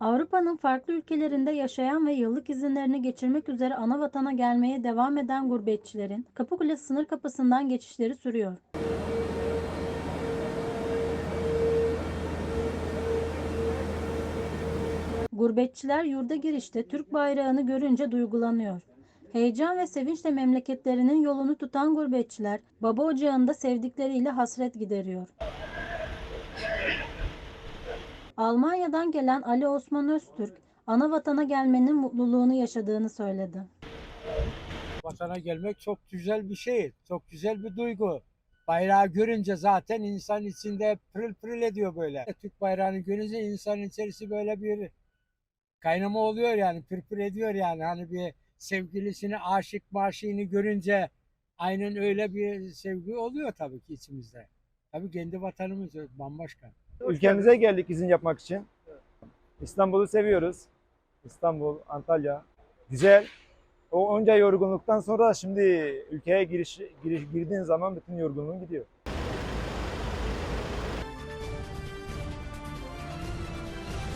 Avrupa'nın farklı ülkelerinde yaşayan ve yıllık izinlerini geçirmek üzere ana vatana gelmeye devam eden gurbetçilerin Kapıkule sınır kapısından geçişleri sürüyor. Gurbetçiler yurda girişte Türk bayrağını görünce duygulanıyor. Heyecan ve sevinçle memleketlerinin yolunu tutan gurbetçiler baba ocağında sevdikleriyle hasret gideriyor. Almanya'dan gelen Ali Osman Öztürk, ana vatana gelmenin mutluluğunu yaşadığını söyledi. Vatana gelmek çok güzel bir şey. Çok güzel bir duygu. Bayrağı görünce zaten insan içinde pırıl pırıl ediyor böyle. Türk bayrağını görünce insanın içerisi böyle bir kaynama oluyor yani pırpır ediyor yani. Hani bir sevgilisini aşık maşini görünce aynen öyle bir sevgi oluyor tabii ki içimizde. Tabii kendi vatanımız bambaşka. Ülkemize geldik izin yapmak için. İstanbul'u seviyoruz. İstanbul, Antalya. Güzel. O onca yorgunluktan sonra şimdi ülkeye giriş, giriş girdiğin zaman bütün yorgunluğun gidiyor.